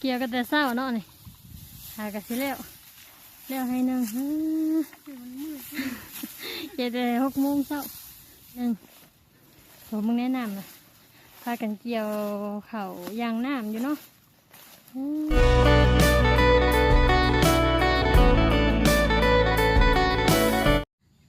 เกี่ยวกันแต่เศร้าเนาะนี่หากระสิแล้วแล้วให้นึ่งฮึเกี่ยวแต่หกโมงเช้าหนึ่งผมมึงแนะนำนะพากันเกี่ยวเขายางน้ำอยู่เนาะ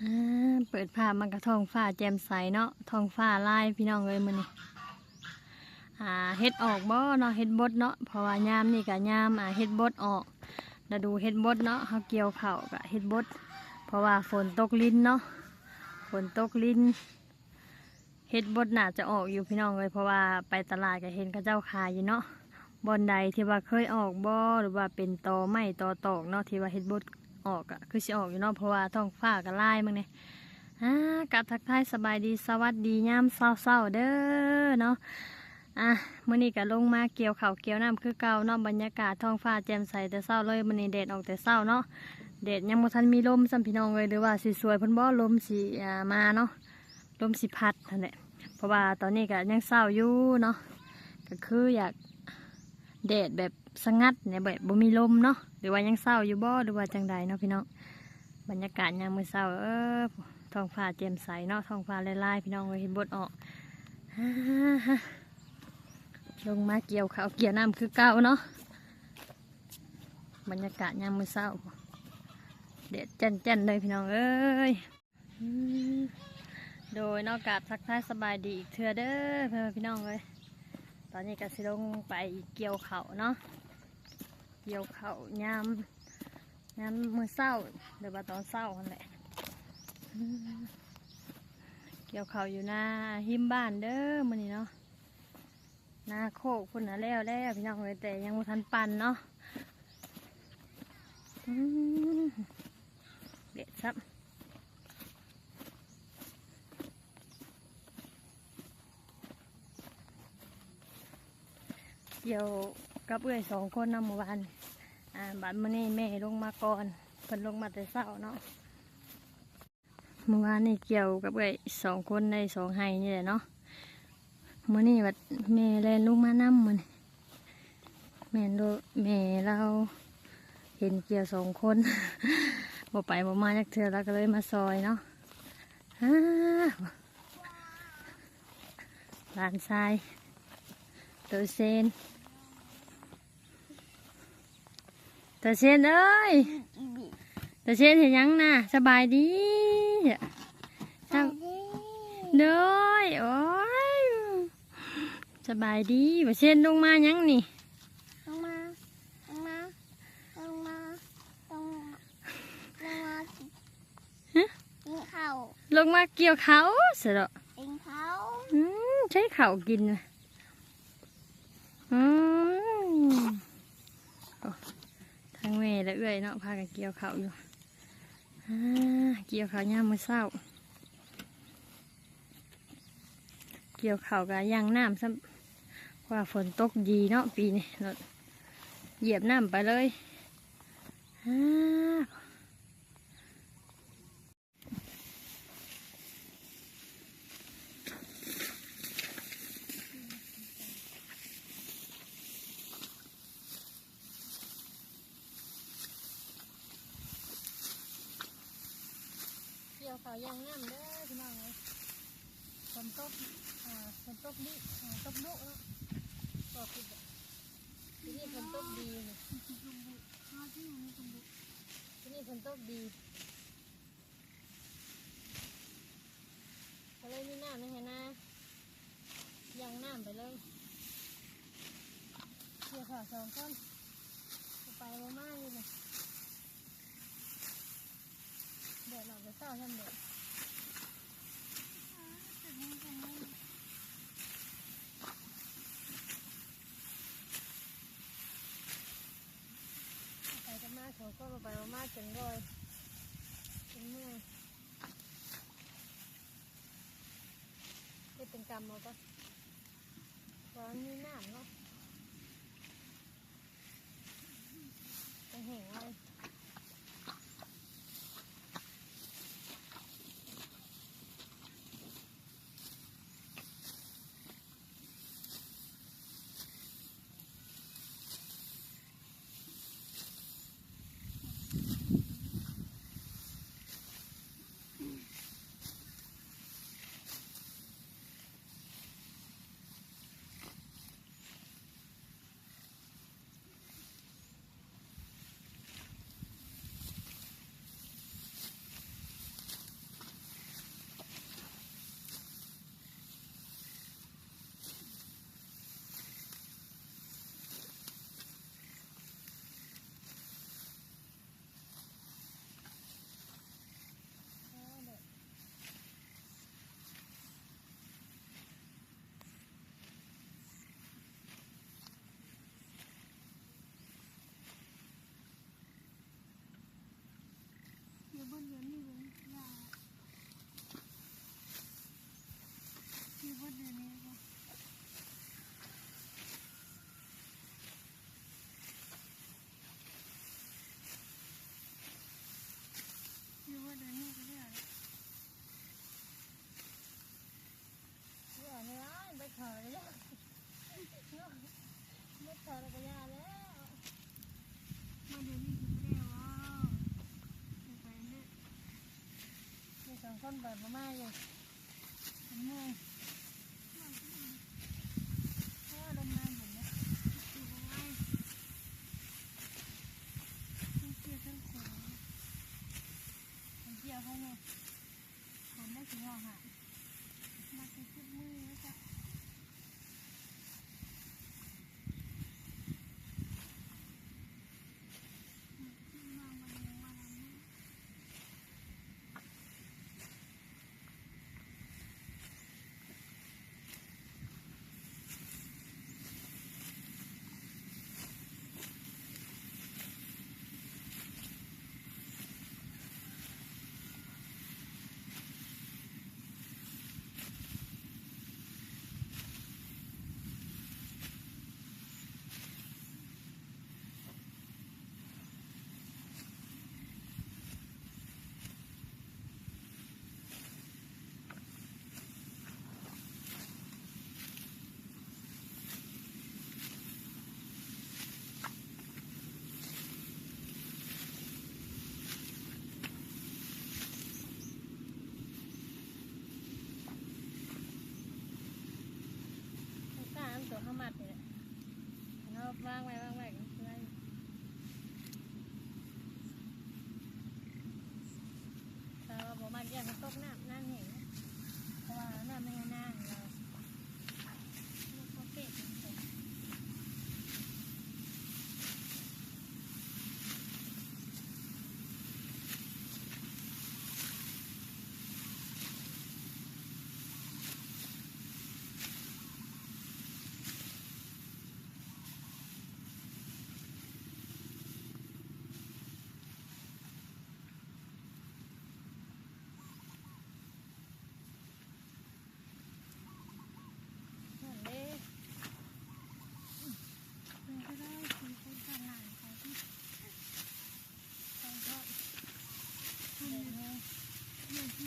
อ่าเปิดภาพมันกับท้องฟ้าแจ่มใสเนาะทองฟ้าลายพี่น้องเลยมือนี่ อ่าเฮ็ดออกบ่เนาะเฮ็ดบดเนาะเพราะว่ายามนี่ก็ยามอ่าเฮ็ดบดออกฤดูเฮ็ดบดเนาะเฮาเกี่ยวข้าก็เฮ็ดบดเพราะว่าฝนตกลิ้นเนาะฝนตกลิ้นเฮ็ดบดน่าจะออกอยู่พี่น้องเลยเพราะว่าไปตลาดก็เห็นเขาเจ้าขายอยู่เนาะบอนใดที่ว่าเคยออกบ่หรือว่าเป็นตอไม้ตอตอกเนาะที่ว่าเฮ็ดบดออกอะคือสิออกอยู่เนาะเพราะว่าท้องฟ้าก็ลายมึงเนี่ยอ่ากับทักทายสบายดีสวัสดียามเช้าๆเด้อเนาะ อะมื่อนี้ก็ลงมาเกี่ยวเขาเกี่ยวน้ำคือเก่าเนาะบรรยากาศท้องฟ้าแจ่มใสแต่เศร้าเลยมื่อนี้แดดออกแต่เศร้าเนาะแดดยังบ่ทันมีลมสัมพี่น้องเลยหรือว่าสีสวยเพิ่นบ่ลมสีมาเนาะลมสีพัดนั่นแหละเพราะว่าตอนนี้ก็ยังเศร้าอยู่เนาะก็คืออยากแดดแบบสงัดเนี่ยแบบบ่มีลมเนาะหรือว่ายังเศร้าอยู่บ่หรือว่าจังใดเนาะพี่น้องบรรยากาศยามมื้อเช้าเออท้องฟ้าแจ่มใสเนาะท้องฟ้าลายๆพี่น้องเลยเห็นบดออก ลงมาเกี่ยวเขาเกี่ยวน้ำคือเก่าเนาะบรรยากาศยามมื้อเช้าเด็ดแจ่นๆเลยพี่น้องเอ้ยโดยนอกจากทักทายสบายดีอีกเทื่อเด้อเพื่อนพี่น้องเลยตอนนี้ก็สิลงไปเกี่ยวเขาเนาะเกี่ยวเขายามยามมื้อเช้าหรือว่าตอนเช้านั่นแหละเกี่ยวเขาอยู่หน้าหิมบ้านเด้อมื้อนี้เนาะ หน้าโคกพุ่นนะแล้วแล้วพี่น้องเลยแต่ยังไม่ทันปั่นเนาะเด็ดซับเกี่ยวกับเอื้อยสองคนนะมื่อวานอ่าบัดมื้อนี้แม่ลงมาก่อนเพิ่นลงมาแต่เช้าเนาะเมื่อวานนี่เกี่ยวกับเอื้อยสองคนในสองไห้นี่แหละเนาะ มื่อนี้วัดแม่แลนลูกมาน้ำมันแม่โลแม่เราเห็นเกี่ยวสองคนบ่ไปบ่มาจากเถื่อเราก็เลยมาซอยเนาะอ้าวหลานชายตัวเซนตัวเซนเอ้ยตัวเซนเห็นยังนะสบายดีสบเด้อยโอ้ย สบายดีบ่เช่นลงมายังนี่ลงมาลงมาลงมาลงมาลงมากินข้าวลงมาเกี่ยวเขาเสร็จแล้วกินข้าวอืมใช้เขาวกินน่ะอืมโอ้ทางแม่และเอื้อยเนาะพากันเกี่ยวเขาวอยู่อ่าเกี่ยวเขาวยามมื้อเช้าเกี่ยวเขาวกับย่างน้ำซ้ำเพราะ ว่าฝนตกดีเนาะปีนี้รถเหยียบน้ำไปเลยเกี่ยวเขาย่างน้ำเด้อพี่น้องเลยฝนตกอ่าฝนตกดิอ่ตกดุเนาะ ก็คือแบบที่นี่ฝนตกดีเลยที่นี่ฝนตกดีก็เลยมีน้ำนะเห็นนะย่างน้ำไปเลยเกี่ยวเขาสองคนไปมาม่าอยู่เลยเดี๋ยวเราไปเศร้าทำเด็ก ไปกันมากเขาก็มา ไปมากจนรอยจนเมื่อยเป็นกรรมเอาปะเพราะมันมีน้ำเนาะ ถอดแล้วไม่ถอดแล้ก็ยาแล้ว มาเดี๋ยนี้กินไม่ได้หรอกไปเนี่ยมีสองคนแบบมาม่าอยู่เมื่อางไว้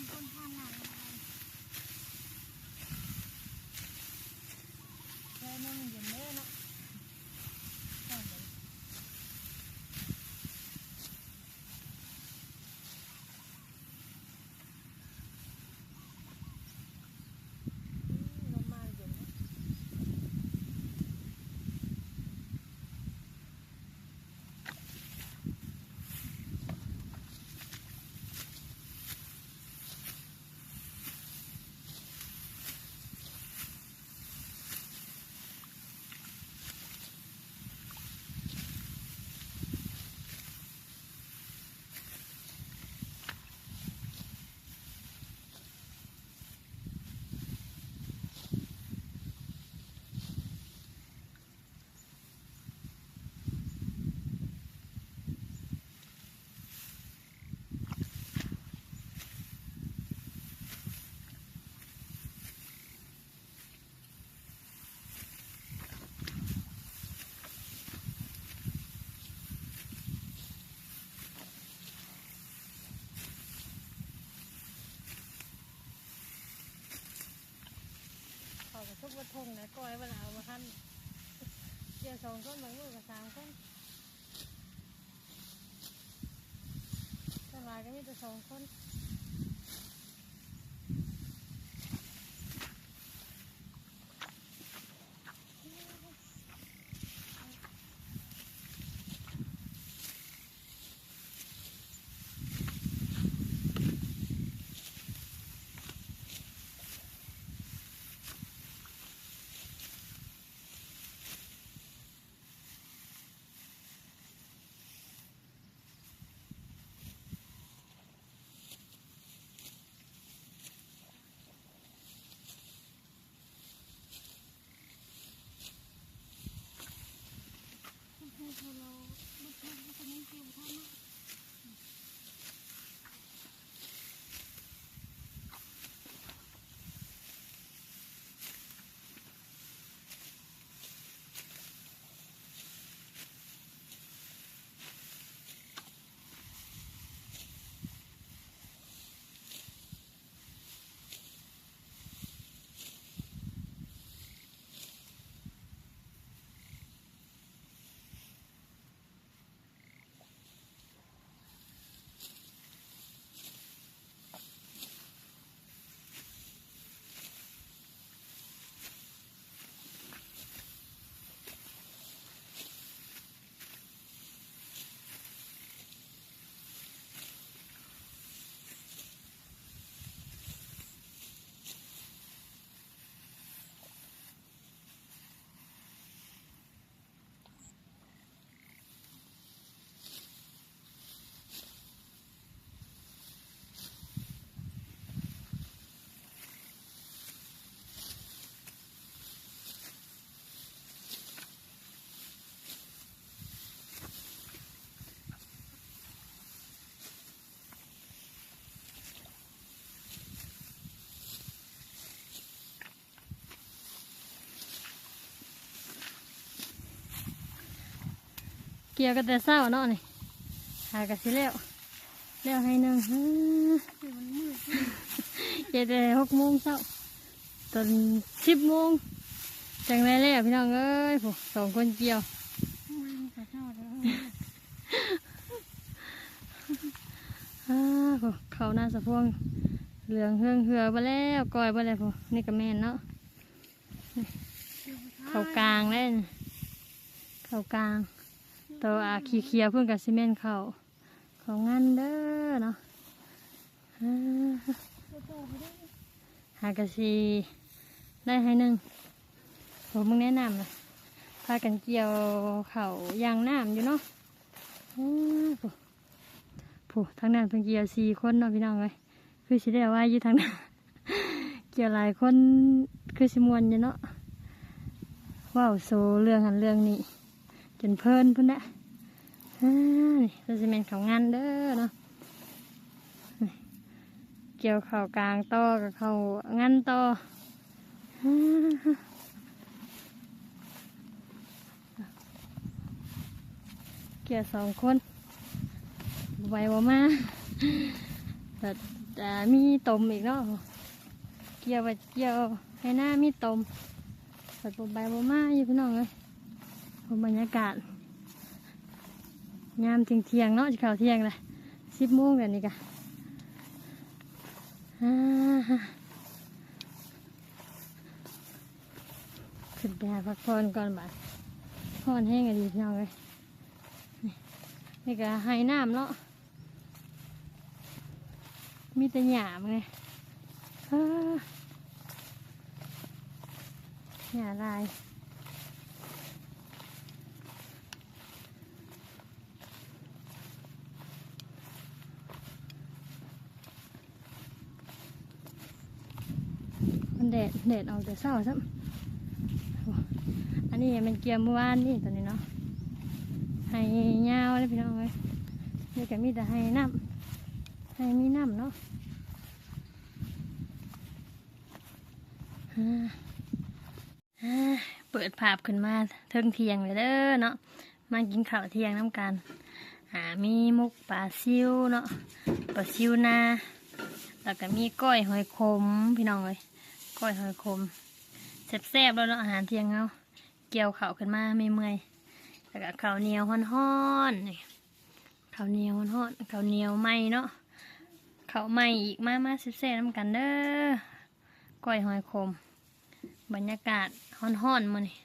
you. ทุกวัดทงนะก้อยเวลาเอามาทันเดี๋ยวสองคนมาอนลูกกับสามก้อนสลายก็มีแต่สองคน กี่ยวกันแต่เศร้าเนาะนี่หากระสิแล้วแล้วให้นึ่งอื้อมันเจ็ดหกโมงเช้าตอนสิบโมงจังไรแล้วพี่น้องเอ้ยสองคนเกี่ยวมันขอโอ้าผู้เขาหน้าสะพวงเหลืองเฮืองเหือไปแล้วก้อยไปแล้วนี่ก็แม่นเนาะเขากลางเลยนี่เขากลาง ตัวอาขี้เคียเพื่อนกับซีเมนเขาขางั้นเด้อเนาะหากะสีได้ให้หนึ่งผมมึงแนะนำเลยพากันเกี่ยวเขายางน้ำอยู่เนาะผู้ผู้ทางนั้นเพิ่งเกี่ยวสี่คนเนาะพี่น้องเลยคือสิได้ว่าอยู่ทางนั้นเกี่ยวหลายคนคือสิมวนอยู่เนาะว้าวโซเรื่องหันเรื่องนี้ จนเพลินพุ่นนะอ่านี่เราจะเป็นเขางานเด้อเนาะเกี่ยวเข่ากลางต่อกับเข่างั้นต่อเกี่ยวสองคนไหวบ่มาแต่แต่มีตมอีกเนาะเกี่ยวไปเกี่ยวให้หน้ามีตมแต่บใบบ่มาอยู่พี่น้องเลย บรรยากาศยามเที่ยงเที่ยงเนาะจะเข่าเที่ยงเลยสิบโมงเดี๋ยวนี้กะอ่าฮะขึ้นไปหาพักผ่อนก่อนบ่ายผ่อนแห้งกันดีน้องเลยนี่ก็ให้น้ำเนาะมีแต่หยามไงหยาลาย แดดแดดออกแต่เช้าซ้ำอันนี้มันเกียร์เมื่อวานนี่ตอนนี้เนาะให้ยาวเลยพี่น้องเลยนี่ก็มีแต่ให้น้ำให้มีน้ำเนาะเปิดภาพขึ้นมาเทิงเทียงเลยเด้อเนาะมากินข้าวเที่ยงน้ำกันอ่ามีมุกปลาซิวเนาะปลาซิวนาแล้วก็มีก้อยหอยขมพี่น้องเลย ก้อยหอยคมแซ่บๆแล้วเนาะอาหารเที่ยงเขาเกี่ยวข่าขึ้นมาไม่เมื่อยแล้วก็ข้าวเหนียวฮ้อนๆนี่ข้าวเหนียวฮ้อนๆข้าวเหนียวไหมเนาะข้าวไหมอีกมามาแซ่บๆน้ำกันเด้อก้อยหอยคม บรรยากาศฮ้อนๆมานี่